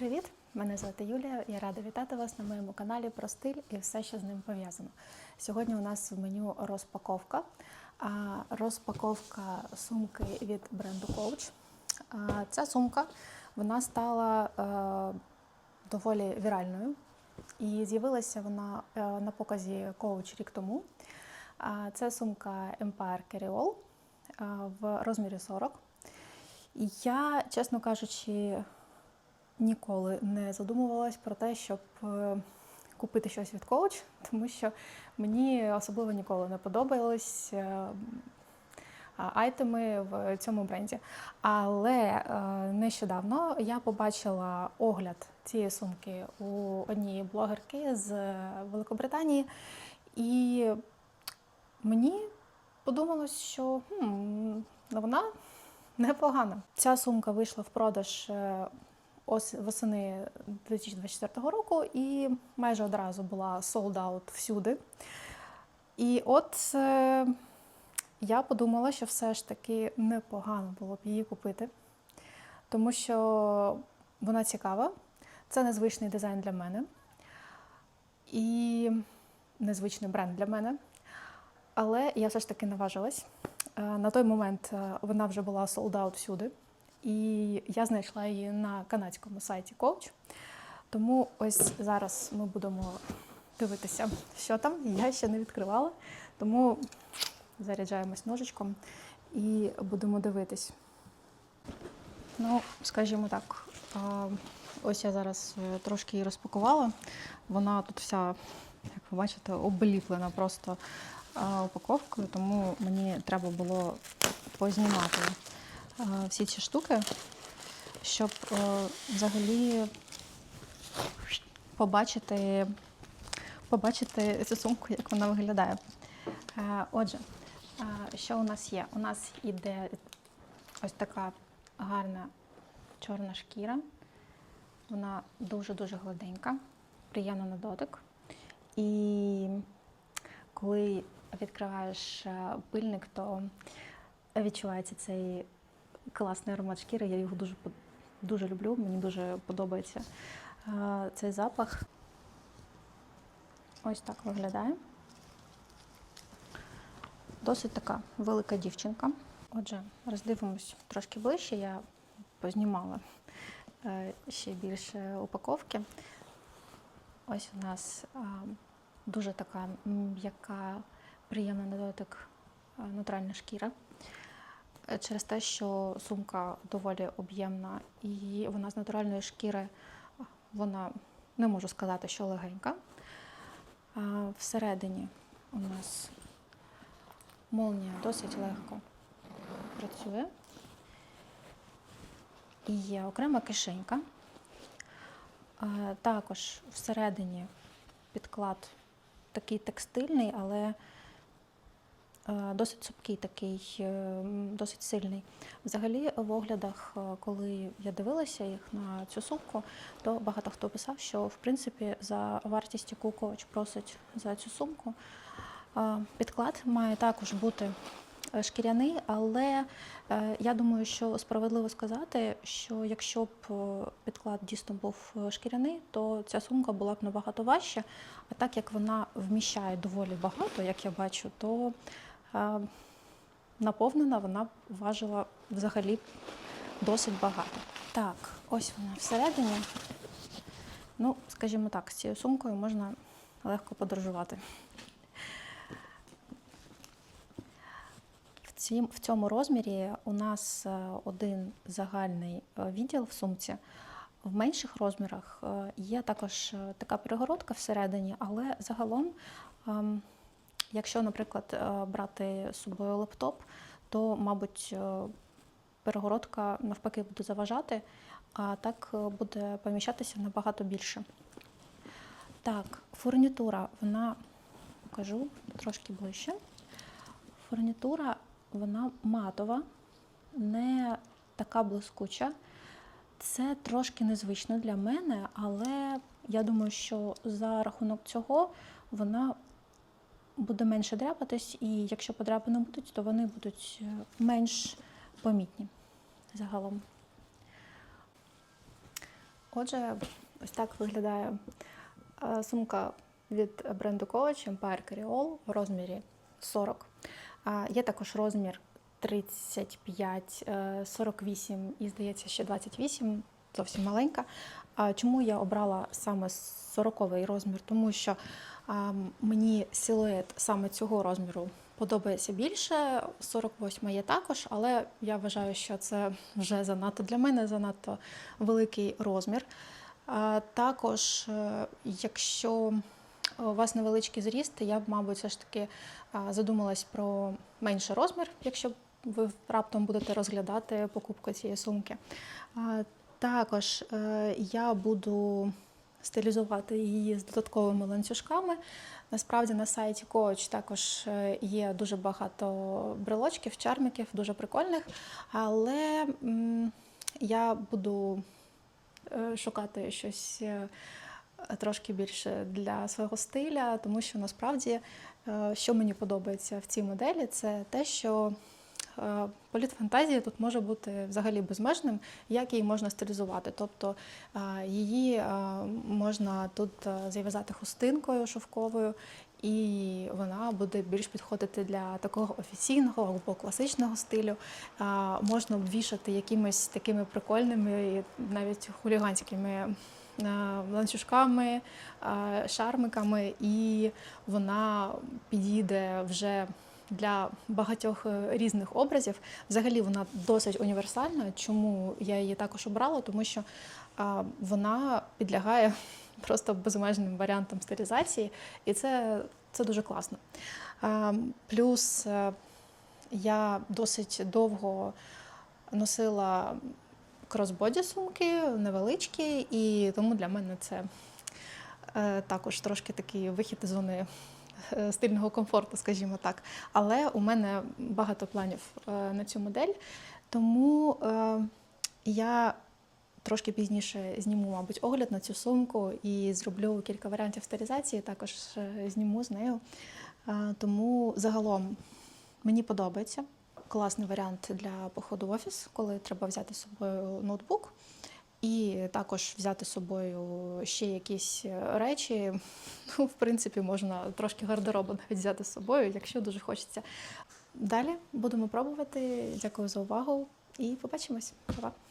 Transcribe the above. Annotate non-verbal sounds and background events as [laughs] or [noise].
Привіт! Мене звати Юлія. Я рада вітати вас на моєму каналі про стиль і все, що з ним пов'язано. Сьогодні у нас в меню розпаковка. Розпаковка сумки від бренду Coach. Ця сумка вона стала е, доволі віральною. І з'явилася вона е, на показі Coach рік тому. Це сумка Empire Carryall е, в розмірі 40. Я, чесно кажучи, ніколи не задумувалась про те, щоб е, купити щось від коуч, [laughs] тому що мені особливо ніколи не подобались е, айтеми в цьому бренді. Але е, нещодавно я побачила огляд цієї сумки у однієї блогерки з Великобританії, і мені подумалось, що хм, вона непогана. Ця сумка вийшла в продаж е, ос- восени 2024 року і майже одразу була sold out всюди. І от е, я подумала, що все ж таки непогано було б її купити, тому що вона цікава, це незвичний дизайн для мене і незвичний бренд для мене. Але я все ж таки наважилась. Е, На той момент е, вона вже була sold out всюди, і я знайшла її на канадському сайті Coach. Тому ось зараз ми будемо дивитися, що там. Я ще не відкривала, тому заряджаємось ножичком і будемо дивитись. Ну, скажімо так, ось я зараз е, трошки її розпакувала. Вона тут вся, як ви бачите, обліплена просто упаковкою, тому мені треба було познімати всі ці штуки, щоб е, взагалі побачити, побачити цю сумку, як вона виглядає. Е, Отже, е, що у нас є? У нас іде ось така гарна чорна шкіра. Вона дуже-дуже гладенька, приємна на дотик. І коли відкриваєш е, пильник, то відчувається цей класний аромат шкіри. Я його дуже, дуже люблю, мені дуже подобається е, цей запах. Ось так виглядає. Досить така велика дівчинка. Отже, роздивимось трошки ближче. Я познімала е, ще більше упаковки. Ось у нас дуже така м'яка, приємна на дотик натуральна шкіра. Е, Через те, що сумка доволі об'ємна і вона з натуральної шкіри, вона не можу сказати, що легенька. Всередині у нас молнія досить легко працює. І є окрема кишенька. Також всередині підклад такий текстильний, але досить цупкий, такий, е, досить сильний. Взагалі, в оглядах, е, коли я дивилася їх на цю сумку, то багато хто писав, що в принципі за вартість, яку коуч просить за цю сумку, е, підклад має також бути е, шкіряний, але е, я думаю, що справедливо сказати, що якщо б е, підклад дійсно був е, шкіряний, то ця сумка була б набагато важча. А так як вона вміщає доволі багато, як я бачу, то е, наповнена вона важила взагалі досить багато. Так, ось вона всередині. Ну, скажімо так, з цією сумкою можна легко подорожувати. В цьому розмірі у нас е, один загальний е, відділ в сумці. В менших розмірах е, є також така перегородка всередині, але загалом, ем, якщо, наприклад, е, брати з собою лептоп, то, мабуть, е, перегородка навпаки буде заважати, а так е, буде поміщатися набагато більше. Так, фурнітура, вона покажу трошки ближче. Фурнітура вона матова, не така блискуча. Це трошки незвично для мене, але я думаю, що за рахунок цього вона буде менше дряпатись, і якщо подряпини будуть, то вони будуть е, менш помітні загалом. Отже, ось так виглядає е, сумка від бренду Coach Empire Carryall в розмірі 40. Є також розмір 35, е, 48 і, здається, ще 28, зовсім маленька. Чому я обрала саме 40-й розмір? Тому що мені силует саме цього розміру подобається більше. 48 є також, але я вважаю, що це вже занадто для мене, занадто великий розмір. Також, е, якщо у вас невеличкий зріст, я б, мабуть, все ж таки задумалась про менший розмір, якщо ви раптом будете розглядати покупку цієї сумки. Також е, я буду стилізувати її з додатковими ланцюжками. Насправді на сайті Coach також е, є дуже багато брелочків, чармиків, дуже прикольних. Але я буду е, шукати щось трошки більше для свого стиля, тому що насправді, що мені подобається в цій моделі, це те, що політ фантазії тут може бути взагалі безмежним, як її можна стилізувати. Тобто е, її е, можна тут е, зав'язати хустинкою шовковою, і вона буде більш підходити для такого офіційного або класичного стилю. Е, Можна обвішати якимись такими прикольними, навіть хуліганськими е, ланцюжками, е, шармиками, і вона підійде вже для багатьох е, різних образів. Взагалі вона досить універсальна. Чому я її також обрала? Тому що вона підлягає [laughs] просто безмежним варіантам стилізації, і це, це дуже класно. Плюс е, я досить довго носила кросбоді сумки, невеличкі, і тому для мене це е, також трошки такий вихід із зони стильного комфорту, скажімо так. Але у мене багато планів е, на цю модель, тому е, я трошки пізніше зніму, мабуть, огляд на цю сумку і зроблю кілька варіантів стилізації, також е, зніму з нею. Е, Тому загалом мені подобається. Класний варіант для походу в офіс, коли треба взяти з собою ноутбук. І також взяти з собою ще якісь е, речі. [laughs] Ну, в принципі, можна трошки гардероба навіть взяти з собою, якщо дуже хочеться. Далі будемо пробувати. Дякую за увагу і побачимось. Па-па!